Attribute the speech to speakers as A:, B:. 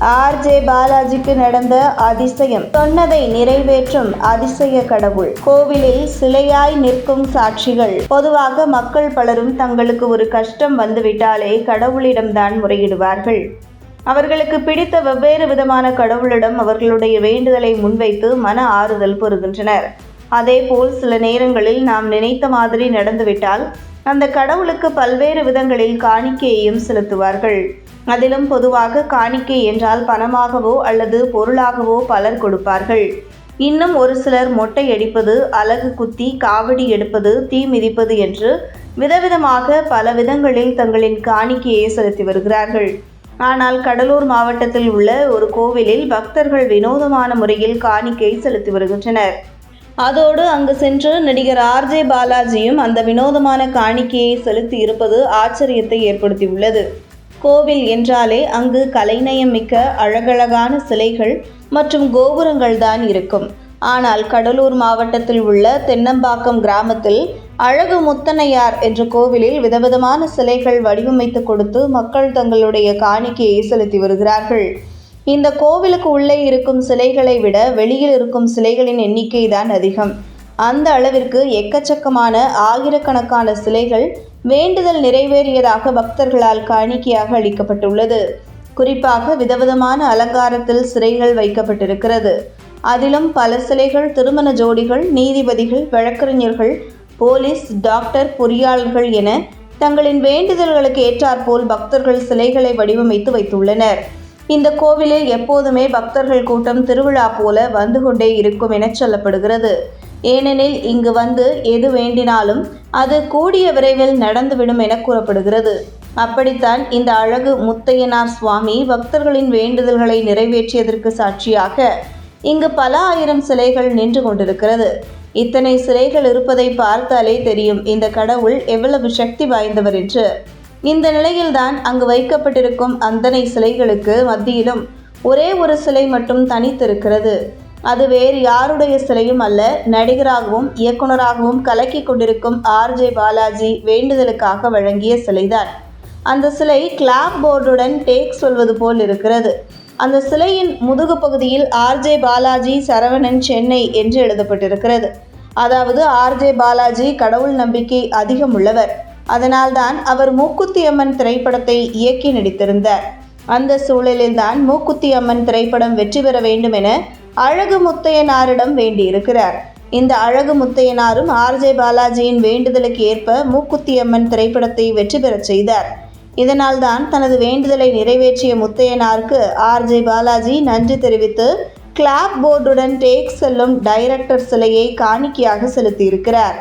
A: RJ பாலாஜிக்கு நடந்த அதிசயம். சொன்னதை நிறைவேற்றும் அதிசய கடவுள். கோவிலில் சிலையாய் நிற்கும் சாட்சிகள். பொதுவாக மக்கள் பலரும் தங்களுக்கு ஒரு கஷ்டம் வந்துவிட்டாலே கடவுளிடம்தான் முறையிடுவார்கள். அவர்களுக்கு பிடித்த வெவ்வேறு விதமான கடவுளிடம் அவர்களுடைய வேண்டுதலை முன்வைத்து மன ஆறுதல் பெறுகின்றனர் அதேபோல் சில நேரங்களில் நாம் நினைத்த மாதிரி நடந்துவிட்டால் அந்த கடவுளுக்கு பல்வேறு விதங்களில் காணிக்கையையும் செலுத்துவார்கள். அதிலும் பொதுவாக காணிக்கை என்றால் பணமாகவோ அல்லது பொருளாகவோ பலர் கொடுப்பார்கள். இன்னும் ஒரு சிலர் மொட்டை அடிப்பது அலகு குத்தி காவடி எடுப்பது தீ மிதிப்பது என்று விதவிதமாக பல விதங்களில் தங்களின் காணிக்கையை செலுத்தி வருகிறார்கள். ஆனால் கடலூர் மாவட்டத்தில் உள்ள ஒரு கோவிலில் பக்தர்கள் வினோதமான முறையில் காணிக்கை செலுத்தி வருகின்றனர். அதோடு அங்கு சென்று நடிகர் ஆர்ஜே பாலாஜியும் அந்த வினோதமான காணிக்கையை செலுத்தி இருப்பது ஆச்சரியத்தை ஏற்படுத்தியுள்ளது. கோவில் என்றாலே அங்கு கலைநயம் மிக்க அழகழகான சிலைகள் மற்றும் கோபுரங்கள் தான் இருக்கும். ஆனால் கடலூர் மாவட்டத்தில் உள்ள தென்னம்பாக்கம் கிராமத்தில் அழகு முத்தனையார் என்ற கோவிலில் விதவிதமான சிலைகள் வடிவமைத்து கொடுத்து மக்கள் தங்களுடைய காணிக்கையை செலுத்தி வருகிறார்கள். இந்த கோவிலுக்கு உள்ளே இருக்கும் சிலைகளை விட வெளியில் இருக்கும் சிலைகளின் எண்ணிக்கை தான் அதிகம். அந்த அளவிற்கு எக்கச்சக்கமான ஆயிரக்கணக்கான சிலைகள் வேண்டுதல் நிறைவேறியதாக பக்தர்களால் காணிக்கையாக அளிக்கப்பட்டுள்ளது. குறிப்பாக விதவிதமான அலங்காரத்தில் சிலைகள் வைக்கப்பட்டிருக்கிறது. அதிலும் பல சிலைகள் திருமண ஜோடிகள் நீதிபதிகள் வழக்கறிஞர்கள் போலீஸ் டாக்டர் பொறியாளர்கள் என தங்களின் வேண்டுதல்களுக்கு ஏற்றாற்போல் பக்தர்கள் சிலைகளை வடிவமைத்து வைத்துள்ளனர். இந்த கோவிலில் எப்போதுமே பக்தர்கள் கூட்டம் திருவிழா போல வந்து கொண்டே இருக்கும் என சொல்லப்படுகிறது. ஏனெனில் இங்கு வந்து எது வேண்டினாலும் அது கூடிய விரைவில் நடந்துவிடும் என கூறப்படுகிறது. அப்படித்தான் இந்த அழகு முத்தையனார் சுவாமி பக்தர்களின் வேண்டுதல்களை நிறைவேற்றியதற்கு சாட்சியாக இங்கு பல ஆயிரம் சிலைகள் நின்று கொண்டிருக்கிறது. இத்தனை சிலைகள் இருப்பதை பார்த்தாலே தெரியும் இந்த கடவுள் எவ்வளவு சக்தி வாய்ந்தவர் என்று. இந்த நிலையில்தான் அங்கு வைக்கப்பட்டிருக்கும் அந்தனை சிலைகளுக்கு மத்தியிலும் ஒரே ஒரு சிலை மட்டும் தனித்திருக்கிறது. அது வேறு யாருடைய சிலையும் அல்ல நடிகராகவும் இயக்குனராகவும் கலக்கி கொண்டிருக்கும் ஆர்ஜே பாலாஜி வேண்டுதலுக்காக வழங்கிய சிலைதான். அந்த சிலை கிளாப் போர்டுடன் டேக் சொல்வது போல் இருக்கிறது. அந்த சிலையின் முதுகு பகுதியில் ஆர்ஜே பாலாஜி சரவணன் சென்னை என்று எழுதப்பட்டிருக்கிறது. அதாவது ஆர்ஜே பாலாஜி கடவுள் நம்பிக்கை அதிகம் உள்ளவர். அதனால்தான் அவர் மூக்குத்தி அம்மன் திரைப்படத்தை இயக்கி நடித்திருந்தார். அந்த சூழலில்தான் மூக்குத்தி அம்மன் திரைப்படம் வெற்றி பெற வேண்டும் என அழகு முத்தையனாரிடம் வேண்டியிருக்கிறார். இந்த அழகு முத்தையனாரும் ஆர்ஜே பாலாஜியின் வேண்டுதலுக்கு ஏற்ப மூக்குத்தி அம்மன் திரைப்படத்தை வெற்றி பெறச் செய்தார். இதனால்தான் தனது வேண்டுதலை நிறைவேற்றிய முத்தையனாருக்கு ஆர்ஜே பாலாஜி நன்றி தெரிவித்து கிளாப் போர்டுடன் டேக் செல்லும் டைரக்டர் சிலையை காணிக்கையாக செலுத்தியிருக்கிறார்.